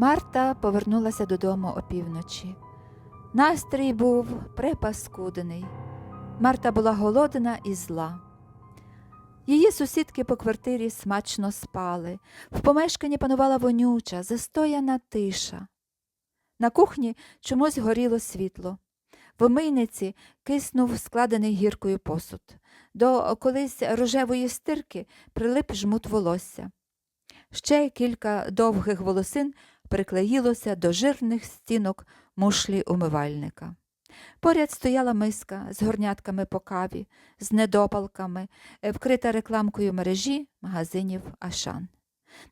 Марта повернулася додому опівночі. Настрій був припаскудений. Марта була голодна і зла. Її сусідки по квартирі смачно спали. В помешканні панувала вонюча, застояна тиша. На кухні чомусь горіло світло. В омийниці киснув складений гіркою посуд. До колись рожевої стирки прилип жмут волосся. Ще кілька довгих волосин приклеїлося до жирних стінок мушлі умивальника. Поряд стояла миска з горнятками по каві, з недопалками, е, вкрита рекламкою мережі магазинів Ашан.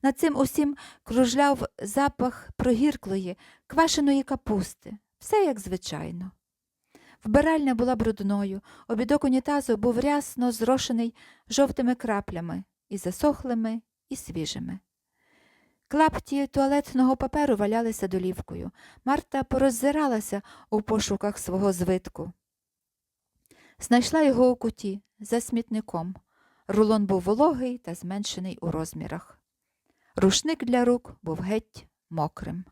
Над цим усім кружляв запах прогірклої, квашеної капусти, все як звичайно. Вбиральня була брудною, обідок унітазу був рясно зрошений жовтими краплями, і засохлими, і свіжими. Клапті туалетного паперу валялися долівкою. Марта пороззиралася у пошуках свого звитку. Знайшла його у куті за смітником. Рулон був вологий та зменшений у розмірах. Рушник для рук був геть мокрим.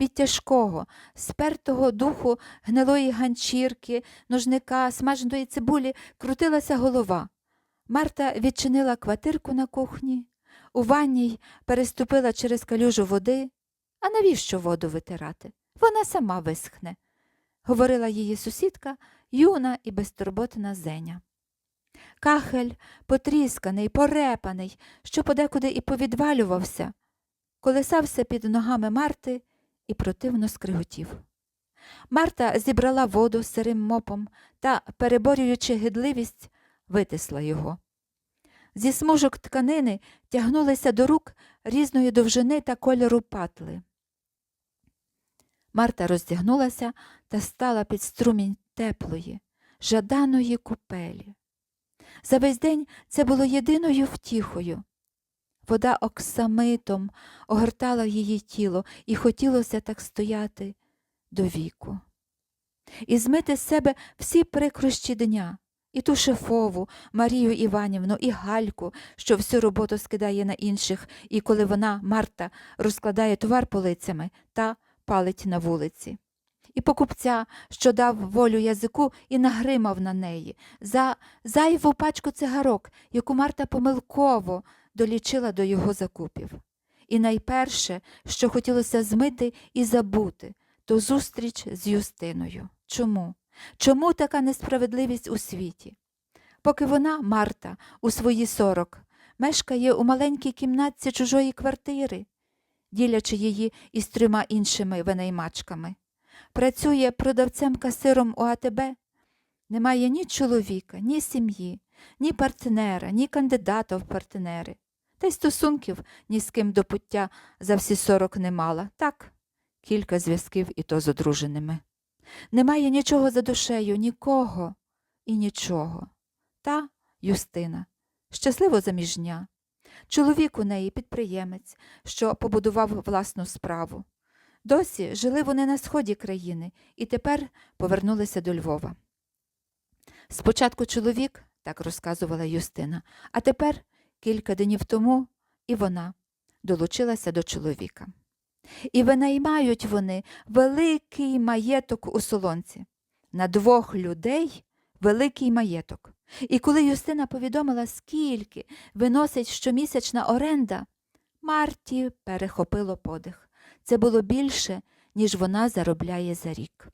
Від тяжкого, спертого духу гнилої ганчірки, ножника, смаженої цибулі крутилася голова. Марта відчинила квартирку на кухні, у ванній переступила через калюжу води. А навіщо воду витирати? Вона сама висхне, говорила її сусідка, юна і безтурботна Зеня. Кахель, потрісканий, порепаний, що подекуди і повідвалювався, колисався під ногами Марти і противно скриготів. Марта зібрала воду сирим мопом та, переборюючи гидливість, витисла його. Зі смужок тканини тягнулися до рук різної довжини та кольору патли. Марта роздягнулася та стала під струмінь теплої, жаданої купелі. За весь день це було єдиною втіхою. Вода оксамитом огортала її тіло, і хотілося так стояти до віку. І змити з себе всі прикрощі дня, і ту шефову, Марію Іванівну, і Гальку, що всю роботу скидає на інших, і коли вона, Марта, розкладає товар полицями та палить на вулиці. І покупця, що дав волю язику і нагримав на неї, за зайву пачку цигарок, яку Марта помилково долічила до його закупів. І найперше, що хотілося змити і забути, то зустріч з Юстиною. Чому? Чому така несправедливість у світі? Поки вона, Марта, у свої сорок, мешкає у маленькій кімнатці чужої квартири, ділячи її із трьома іншими винаймачками, працює продавцем касиром у АТБ, немає ні чоловіка, ні сім'ї, ні партнера, ні кандидата в партнери, та й стосунків ні з ким до пуття за всі сорок не мала. Так, кілька зв'язків і то з одруженими. Немає нічого за душею, нікого і нічого. Та Юстина, щасливо заміжня. Чоловік у неї підприємець, що побудував власну справу. Досі жили вони на сході країни і тепер повернулися до Львова. Спочатку чоловік, так розказувала Юстина, а тепер, кілька днів тому, і вона долучилася до чоловіка. І винаймають вони великий маєток у солонці. На двох людей великий маєток. І коли Юстина повідомила, скільки виносить щомісячна оренда, Марті перехопило подих. Це було більше, ніж вона заробляє за рік.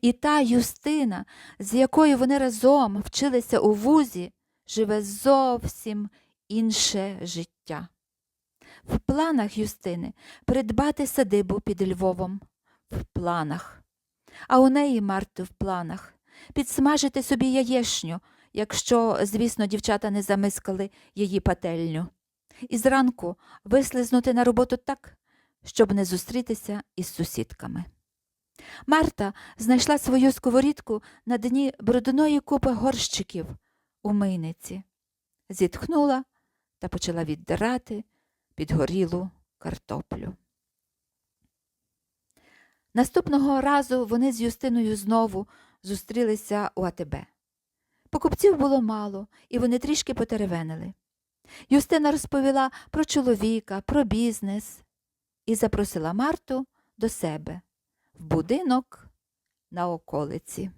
І та Юстина, з якою вони разом вчилися у вузі, живе зовсім інше життя. В планах Юстини придбати садибу під Львовом. В планах. А у неї, Марти, в планах підсмажити собі яєшню, якщо, звісно, дівчата не замискали її пательню. І зранку вислизнути на роботу так, щоб не зустрітися із сусідками. Марта знайшла свою сковорідку на дні брудної купи горщиків у мийниці, зітхнула та почала віддирати підгорілу картоплю. Наступного разу вони з Юстиною знову зустрілися у АТБ. Покупців було мало, і вони трішки потеревенили. Юстина розповіла про чоловіка, про бізнес, і запросила Марту до себе в будинок на околиці.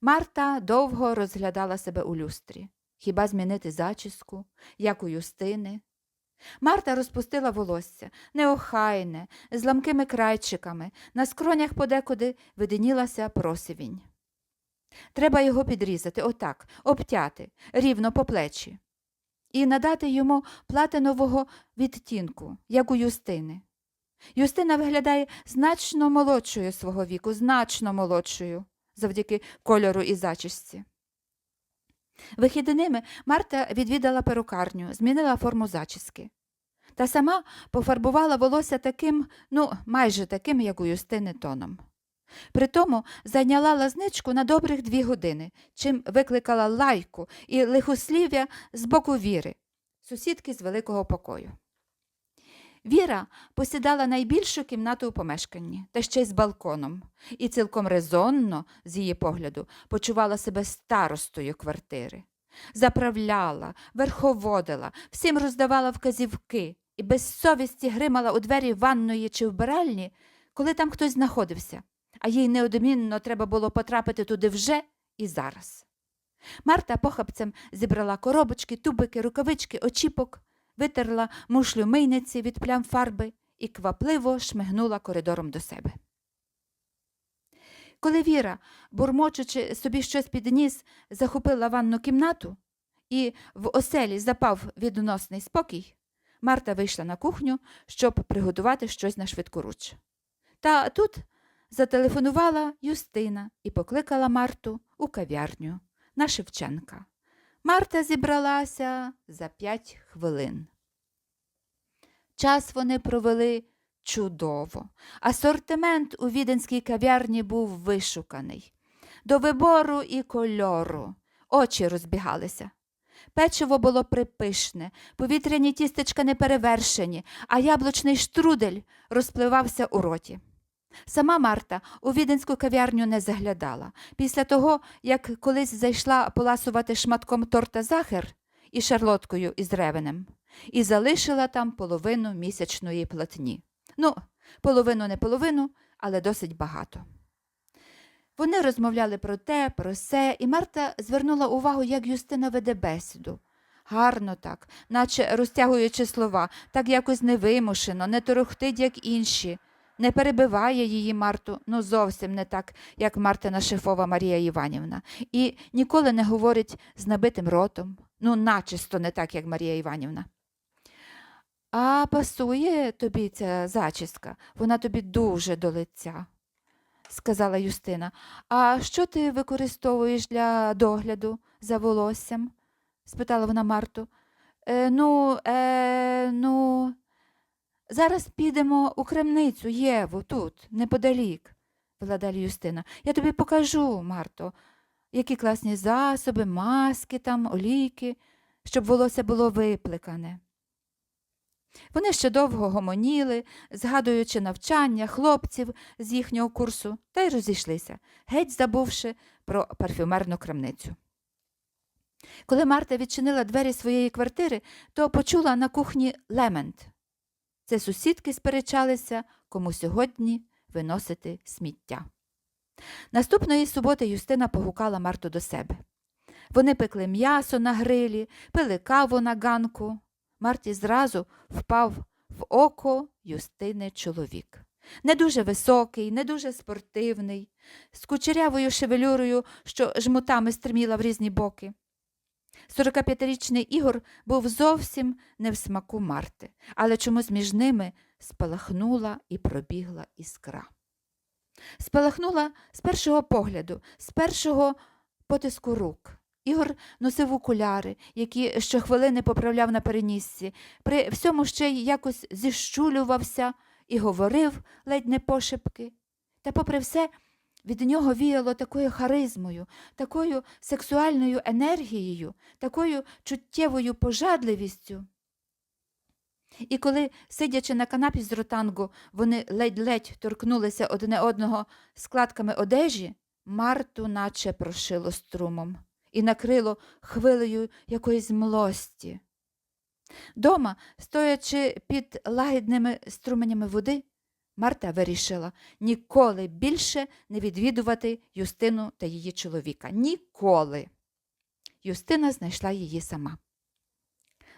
Марта довго розглядала себе у люстрі. Хіба змінити зачіску, як у Юстини? Марта розпустила волосся, неохайне, з ламкими крайчиками, на скронях подекуди виденілася просивінь. Треба його підрізати, отак, обтяти, рівно по плечі, і надати йому платинового відтінку, як у Юстини. Юстина виглядає значно молодшою свого віку, значно молодшою, завдяки кольору і зачісці. Вихідними Марта відвідала перукарню, змінила форму зачіски. Та сама пофарбувала волосся таким, ну, майже таким, як у Юстини тоном. Притому зайняла лазничку на добрих дві години, чим викликала лайку і лихослів'я з боку Віри, сусідки з великого покою. Віра посідала найбільшу кімнату у помешканні, та ще й з балконом, і цілком резонно, з її погляду, почувала себе старостою квартири. Заправляла, верховодила, всім роздавала вказівки і без совісті гримала у двері ванної чи вбиральні, коли там хтось знаходився, а їй неодмінно треба було потрапити туди вже і зараз. Марта похапцем зібрала коробочки, тубики, рукавички, очіпок, витерла мушлю мийниці від плям фарби і квапливо шмигнула коридором до себе. Коли Віра, бурмочучи собі щось під ніс, захопила ванну кімнату і в оселі запав відносний спокій, Марта вийшла на кухню, щоб приготувати щось на швидкоруч. Та тут зателефонувала Юстина і покликала Марту у кав'ярню на Шевченка. Марта зібралася за п'ять хвилин. Час вони провели чудово. Асортимент у віденській кав'ярні був вишуканий. До вибору і кольору. Очі розбігалися. Печиво було припишне, повітряні тістечка неперевершені, а яблучний штрудель розпливався у роті. Сама Марта у віденську кав'ярню не заглядала. Після того, як колись зайшла поласувати шматком торта захер і шарлоткою із ревенем, і залишила там половину місячної платні. Ну, половину не половину, але досить багато. Вони розмовляли про те, про се, і Марта звернула увагу, як Юстина веде бесіду. Гарно так, наче розтягуючи слова, так якось невимушено, не торохтить, як інші, не перебиває її Марту, ну зовсім не так, як Мартина шефова Марія Іванівна, і ніколи не говорить з набитим ротом, ну начисто не так, як Марія Іванівна. А пасує тобі ця зачіска, вона тобі дуже до лиця, сказала Юстина. А що ти використовуєш для догляду за волоссям? спитала вона Марту. Е, ну, е, ну, зараз підемо у крамницю Єву, тут, неподалік, вела далі Юстина. Я тобі покажу, Марто, які класні засоби, маски там, олійки, щоб волосся було виплекане. Вони ще довго гомоніли, згадуючи навчання хлопців з їхнього курсу, та й розійшлися, геть забувши про парфюмерну крамницю. Коли Марта відчинила двері своєї квартири, то почула на кухні лемент. Це сусідки сперечалися, кому сьогодні виносити сміття. Наступної суботи Юстина погукала Марту до себе. Вони пекли м'ясо на грилі, пили каву на ганку. Марті зразу впав в око Юстини чоловік. Не дуже високий, не дуже спортивний, з кучерявою шевелюрою, що жмутами стриміла в різні боки. 45-річний Ігор був зовсім не в смаку Марти, але чомусь між ними спалахнула і пробігла іскра. Спалахнула з першого погляду, з першого потиску рук. Ігор носив окуляри, які щохвилини поправляв на перенісці, при всьому ще й якось зіщулювався і говорив ледь не пошепки. Та, попри все, від нього віяло такою харизмою, такою сексуальною енергією, такою чуттєвою пожадливістю. І коли, сидячи на канапі з ротангу, вони ледь-ледь торкнулися одне одного складками одежі, Марту наче прошило струмом і накрило хвилею якоїсь млості. Дома, стоячи під лагідними струменями води, Марта вирішила ніколи більше не відвідувати Юстину та її чоловіка. Ніколи. Юстина знайшла її сама.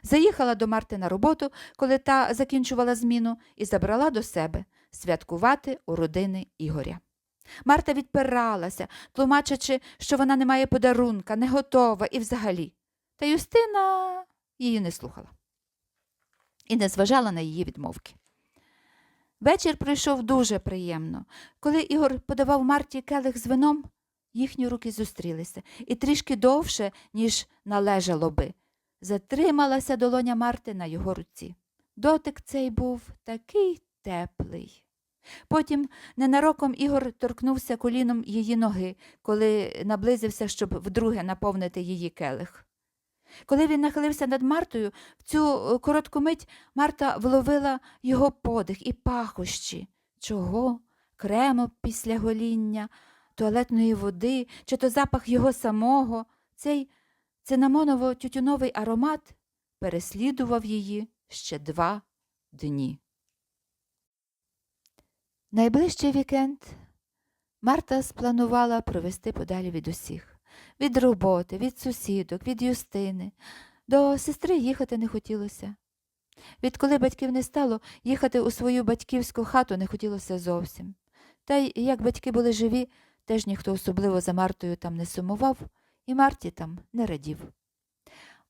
Заїхала до Марти на роботу, коли та закінчувала зміну, і забрала до себе святкувати у родини Ігоря. Марта відпиралася, тлумачачи, що вона не має подарунка, не готова і взагалі. Та Юстина її не слухала і не зважала на її відмовки. Вечір пройшов дуже приємно. Коли Ігор подавав Марті келих з вином, їхні руки зустрілися і трішки довше, ніж належало би. Затрималася долоня Марти на його руці. Дотик цей був такий теплий. Потім ненароком Ігор торкнувся коліном її ноги, коли наблизився, щоб вдруге наповнити її келих. Коли він нахилився над Мартою, в цю е, коротку мить Марта вловила його подих і пахощі. Чого? Крему після гоління, туалетної води, чи то запах його самого. Цей цинамоново-тютюновий аромат переслідував її ще два дні. Найближчий вікенд Марта спланувала провести подалі від усіх від роботи, від сусідок, від Юстини. До сестри їхати не хотілося. Відколи батьків не стало, їхати у свою батьківську хату не хотілося зовсім. Та й як батьки були живі, теж ніхто особливо за Мартою там не сумував, і Марті там не радів.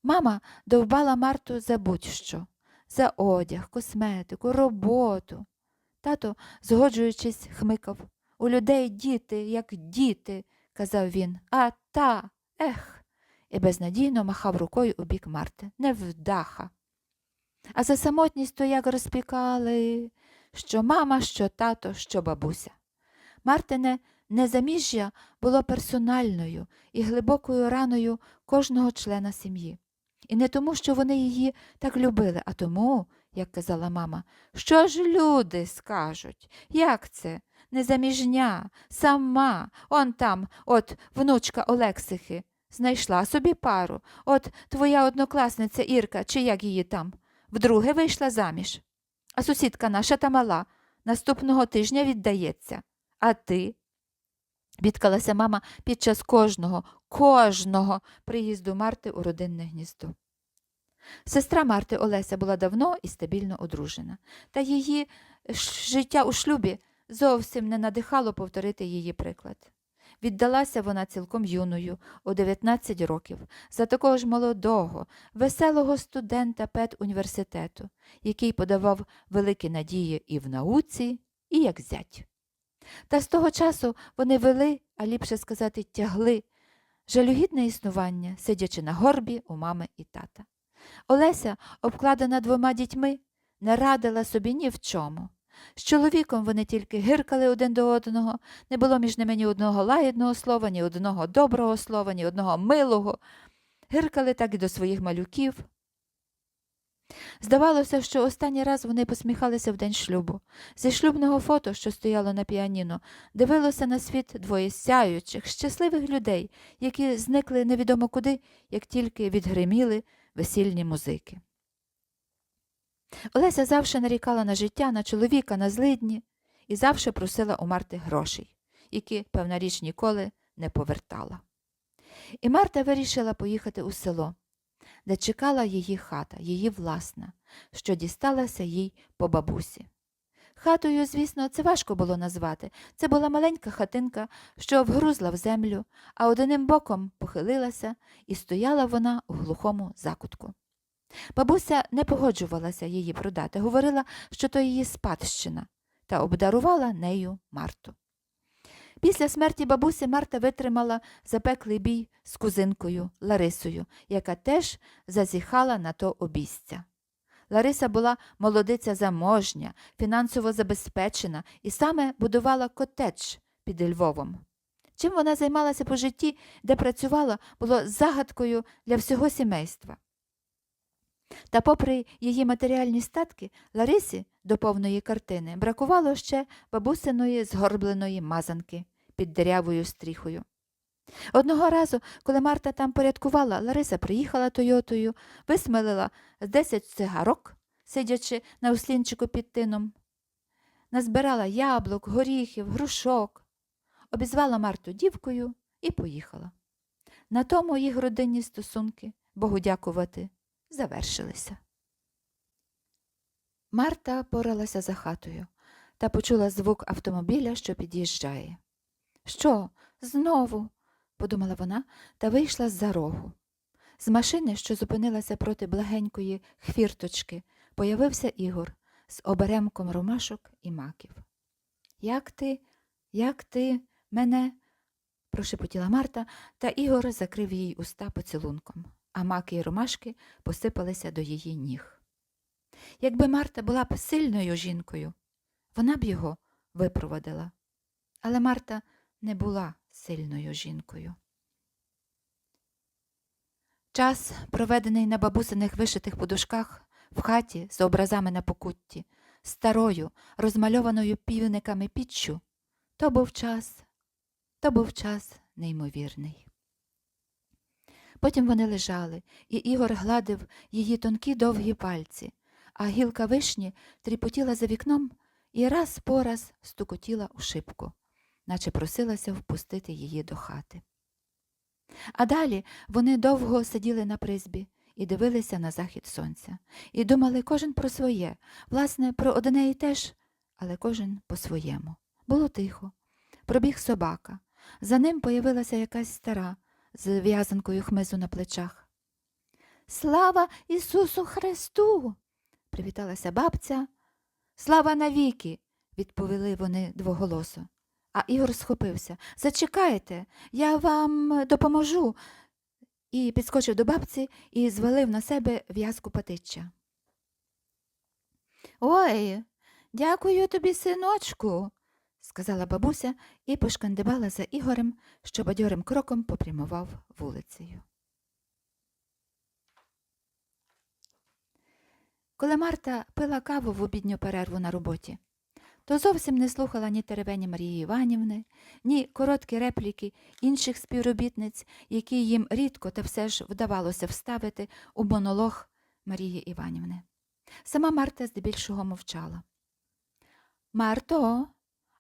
Мама довбала Марту за будь-що за одяг, косметику, роботу. Тато, згоджуючись, хмикав. У людей діти, як діти, казав він. А та, ех, і безнадійно махав рукою у бік Марти. Невдаха. А за самотність то як розпікали, що мама, що тато, що бабуся. Мартине незаміжжя було персональною і глибокою раною кожного члена сім'ї. І не тому, що вони її так любили, а тому, як казала мама, що ж люди скажуть? Як це? Незаміжня, сама, он там, от внучка Олексихи, знайшла собі пару, от твоя однокласниця Ірка, чи як її там, вдруге вийшла заміж. А сусідка наша та мала, наступного тижня віддається. А ти? Бідкалася мама під час кожного, кожного приїзду Марти у родинне гніздо. Сестра Марти Олеся була давно і стабільно одружена, та її життя у шлюбі зовсім не надихало повторити її приклад. Віддалася вона цілком юною, у 19 років, за такого ж молодого, веселого студента педуніверситету, який подавав великі надії і в науці, і як зять. Та з того часу вони вели, а ліпше сказати, тягли жалюгідне існування, сидячи на горбі у мами і тата. Олеся, обкладена двома дітьми, не радила собі ні в чому. З чоловіком вони тільки гиркали один до одного, не було між ними ні одного лагідного слова, ні одного доброго слова, ні одного милого. Гиркали так і до своїх малюків. Здавалося, що останній раз вони посміхалися в день шлюбу. Зі шлюбного фото, що стояло на піаніно, дивилося на світ двоє сяючих, щасливих людей, які зникли невідомо куди, як тільки відгриміли весільні музики. Олеся завше нарікала на життя, на чоловіка, на злидні і завше просила у Марти грошей, які, певна річ, ніколи не повертала. І Марта вирішила поїхати у село, де чекала її хата, її власна, що дісталася їй по бабусі. Хатою, звісно, це важко було назвати. Це була маленька хатинка, що вгрузла в землю, а одним боком похилилася, і стояла вона у глухому закутку. Бабуся не погоджувалася її продати, говорила, що то її спадщина, та обдарувала нею Марту. Після смерті бабусі Марта витримала запеклий бій з кузинкою Ларисою, яка теж зазіхала на то обійстя. Лариса була молодиця заможня, фінансово забезпечена і саме будувала котедж під Львовом. Чим вона займалася по житті, де працювала, було загадкою для всього сімейства. Та, попри її матеріальні статки, Ларисі до повної картини бракувало ще бабусиної згорбленої мазанки під дерявою стріхою. Одного разу, коли Марта там порядкувала, Лариса приїхала Тойотою, висмелила з 10 цигарок, сидячи на услінчику під тином, назбирала яблук, горіхів, грушок, обізвала Марту дівкою і поїхала. На тому їх родинні стосунки, Богу дякувати, завершилися. Марта поралася за хатою та почула звук автомобіля, що під'їжджає. Що, знову? подумала вона та вийшла з-за рогу. З машини, що зупинилася проти благенької хвірточки, появився Ігор з оберемком ромашок і маків. Як ти, як ти мене? прошепотіла Марта, та Ігор закрив їй уста поцілунком, а маки й ромашки посипалися до її ніг. Якби Марта була б сильною жінкою, вона б його випроводила. Але Марта не була сильною жінкою. Час, проведений на бабусиних вишитих подушках в хаті з образами на покутті, старою, розмальованою півниками піччю, то був час, то був час неймовірний. Потім вони лежали, і Ігор гладив її тонкі довгі пальці, а гілка вишні тріпотіла за вікном і раз по раз стукотіла у шибку, наче просилася впустити її до хати. А далі вони довго сиділи на призбі і дивилися на захід сонця, і думали кожен про своє, власне, про одне і те ж, але кожен по-своєму. Було тихо. Пробіг собака. За ним появилася якась стара з в'язанкою хмизу на плечах. Слава Ісусу Христу! привіталася бабця. Слава навіки, відповіли вони двоголосо. А Ігор схопився. Зачекайте, я вам допоможу. І підскочив до бабці і звалив на себе в'язку патиччя. Ой, дякую тобі, синочку, сказала бабуся і пошкандибала за Ігорем, що бадьорим кроком попрямував вулицею. Коли Марта пила каву в обідню перерву на роботі, то зовсім не слухала ні теревені Марії Іванівни, ні короткі репліки інших співробітниць, які їм рідко та все ж вдавалося вставити у монолог Марії Іванівни. Сама Марта здебільшого мовчала. Марто,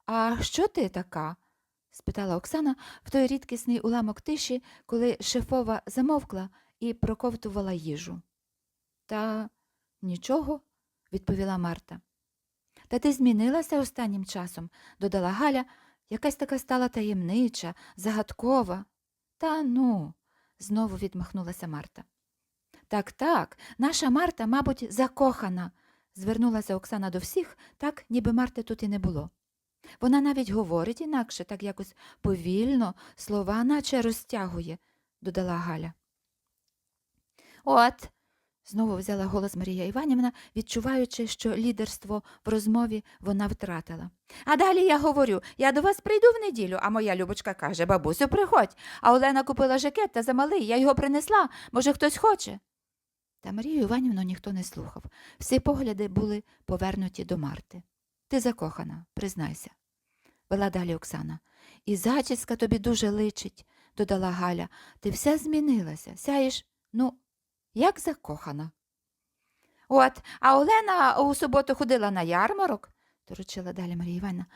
а що ти така? спитала Оксана в той рідкісний уламок тиші, коли шефова замовкла і проковтувала їжу. Та нічого, відповіла Марта. Та ти змінилася останнім часом, додала Галя, якась така стала таємнича, загадкова. Та ну, знову відмахнулася Марта. Так, так, наша Марта, мабуть, закохана, звернулася Оксана до всіх, так, ніби Марти тут і не було. Вона навіть говорить інакше, так якось повільно, слова наче розтягує, додала Галя. От, знову взяла голос Марія Іванівна, відчуваючи, що лідерство в розмові вона втратила. А далі я говорю я до вас прийду в неділю, а моя Любочка каже бабусю, приходь. А Олена купила жакет та замалий, я його принесла. Може, хтось хоче. Та Марію Іванівну ніхто не слухав. Всі погляди були повернуті до Марти. Ти закохана, признайся, вела далі Оксана. І зачіска тобі дуже личить, додала Галя. Ти вся змінилася, сяєш, ну, як закохана. От, а Олена у суботу ходила на ярмарок, доручила далі Марія Івановна.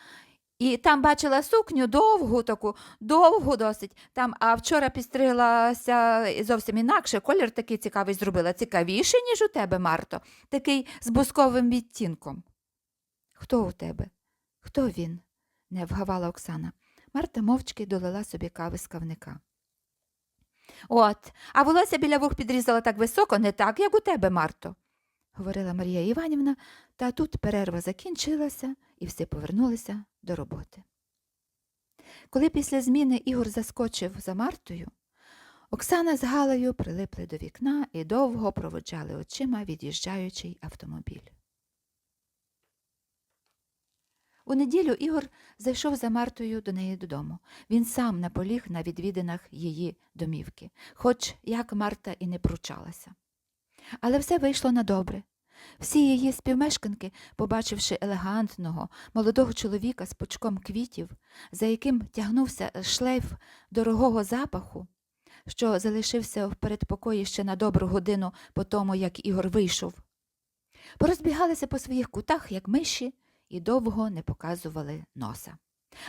І там бачила сукню довгу таку, довгу досить. Там, а вчора підстриглася зовсім інакше, колір такий цікавий зробила, цікавіший, ніж у тебе, Марто, такий з бусковим відтінком. Хто у тебе? Хто він? не вгавала Оксана. Марта мовчки долила собі кави з кавника. От, а волосся біля вух підрізала так високо, не так, як у тебе, Марто, говорила Марія Іванівна, та тут перерва закінчилася, і всі повернулися до роботи. Коли після зміни Ігор заскочив за Мартою, Оксана з Галею прилипли до вікна і довго проводжали очима від'їжджаючий автомобіль. У неділю Ігор зайшов за Мартою до неї додому. Він сам наполіг на відвідинах її домівки, хоч як Марта і не пручалася. Але все вийшло на добре. Всі її співмешканки, побачивши елегантного, молодого чоловіка з пучком квітів, за яким тягнувся шлейф дорогого запаху, що залишився в передпокої ще на добру годину по тому, як Ігор вийшов, порозбігалися по своїх кутах, як миші, і довго не показували носа.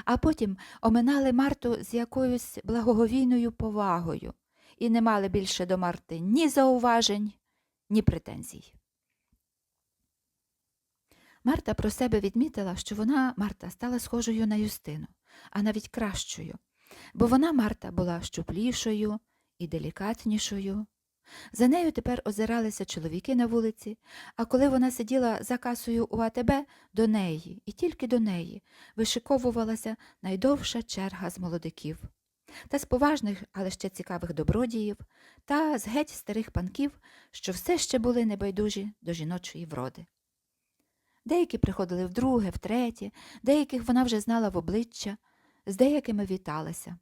А потім оминали Марту з якоюсь благоговійною повагою і не мали більше до Марти ні зауважень, ні претензій. Марта про себе відмітила, що вона, Марта, стала схожою на Юстину, а навіть кращою, бо вона, Марта, була щуплішою і делікатнішою. За нею тепер озиралися чоловіки на вулиці, а коли вона сиділа за касою у АТБ, до неї, і тільки до неї, вишиковувалася найдовша черга з молодиків. Та з поважних, але ще цікавих добродіїв, та з геть старих панків, що все ще були небайдужі до жіночої вроди. Деякі приходили вдруге, втретє, деяких вона вже знала в обличчя, з деякими віталася.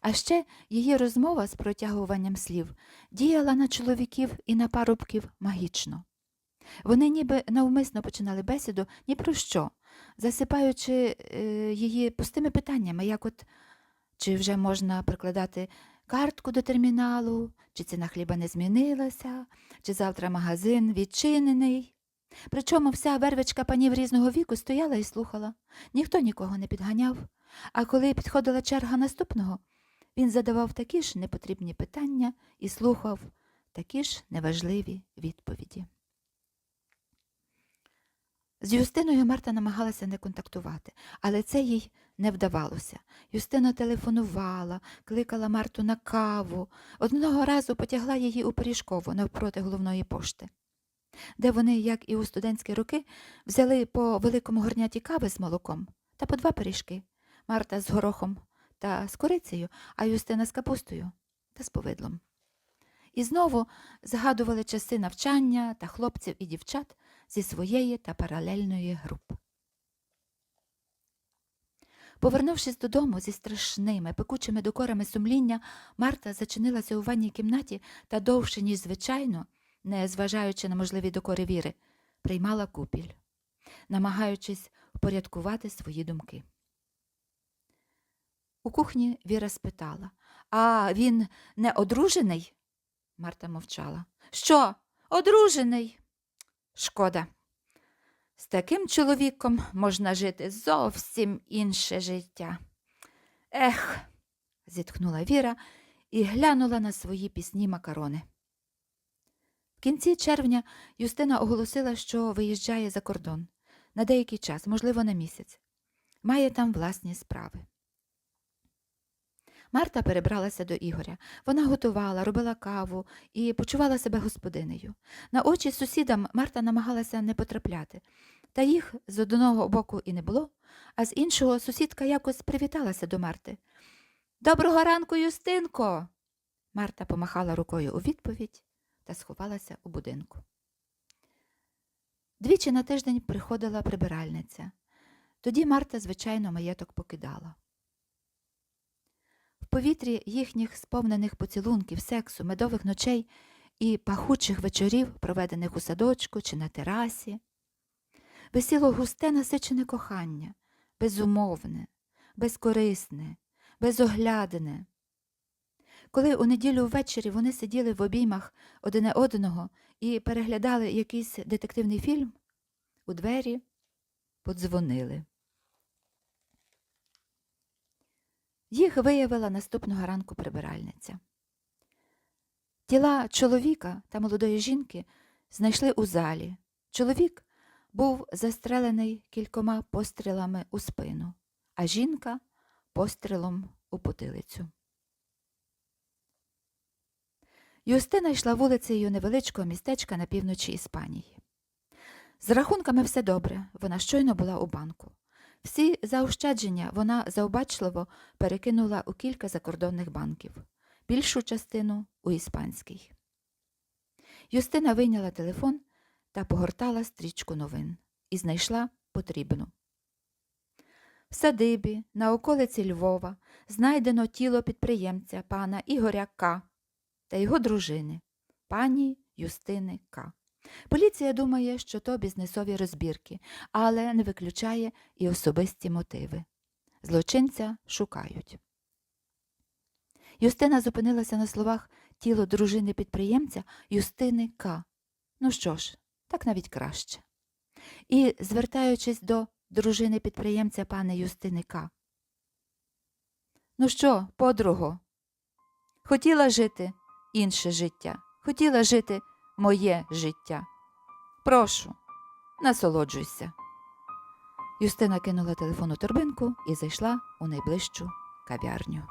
А ще її розмова з протягуванням слів діяла на чоловіків і на парубків магічно. Вони ніби навмисно починали бесіду ні про що, засипаючи е, її пустими питаннями, як от чи вже можна прикладати картку до терміналу, чи ціна хліба не змінилася, чи завтра магазин відчинений. Причому вся вервичка панів різного віку стояла і слухала, ніхто нікого не підганяв, а коли підходила черга наступного, він задавав такі ж непотрібні питання і слухав такі ж неважливі відповіді. З Юстиною Марта намагалася не контактувати, але це їй не вдавалося. Юстина телефонувала, кликала Марту на каву, одного разу потягла її у Пиріжкову навпроти головної пошти, де вони, як і у студентські роки, взяли по великому горняті кави з молоком та по два пиріжки Марта з горохом та з корицею, а Юстина з капустою та з повидлом. І знову згадували часи навчання та хлопців і дівчат зі своєї та паралельної груп. Повернувшись додому зі страшними, пекучими докорами сумління, Марта зачинилася у ванній кімнаті та довше, ніж звичайно, не зважаючи на можливі докори віри, приймала купіль, намагаючись впорядкувати свої думки. У кухні Віра спитала А він не одружений? Марта мовчала. Що, одружений? Шкода. З таким чоловіком можна жити зовсім інше життя. Ех, зітхнула Віра і глянула на свої пісні макарони. В кінці червня Юстина оголосила, що виїжджає за кордон на деякий час, можливо, на місяць. Має там власні справи. Марта перебралася до Ігоря. Вона готувала, робила каву і почувала себе господинею. На очі сусідам Марта намагалася не потрапляти, та їх з одного боку і не було, а з іншого сусідка якось привіталася до Марти. Доброго ранку, Юстинко. Марта помахала рукою у відповідь та сховалася у будинку. Двічі на тиждень приходила прибиральниця. Тоді Марта, звичайно, маєток покидала. Повітрі їхніх сповнених поцілунків, сексу, медових ночей і пахучих вечорів, проведених у садочку чи на терасі, висіло густе насичене кохання, безумовне, безкорисне, безоглядне. Коли у неділю ввечері вони сиділи в обіймах одне одного і переглядали якийсь детективний фільм, у двері подзвонили. Їх виявила наступного ранку прибиральниця. Тіла чоловіка та молодої жінки знайшли у залі. Чоловік був застрелений кількома пострілами у спину, а жінка пострілом у потилицю. Юстина йшла вулицею невеличкого містечка на півночі Іспанії. З рахунками все добре, вона щойно була у банку. Всі заощадження вона заобачливо перекинула у кілька закордонних банків, більшу частину у іспанський. Юстина вийняла телефон та погортала стрічку новин і знайшла потрібну. В садибі на околиці Львова знайдено тіло підприємця пана Ігоря К. та його дружини, пані Юстини К., Поліція думає, що то бізнесові розбірки, але не виключає і особисті мотиви. Злочинця шукають. Юстина зупинилася на словах тіло дружини підприємця Юстини К. Ну що ж, так навіть краще. І, звертаючись до дружини підприємця пане Юстини К. Ну що, подруго, хотіла жити інше життя, хотіла жити моє життя. Прошу, насолоджуйся. Юстина кинула телефон у торбинку і зайшла у найближчу кав'ярню.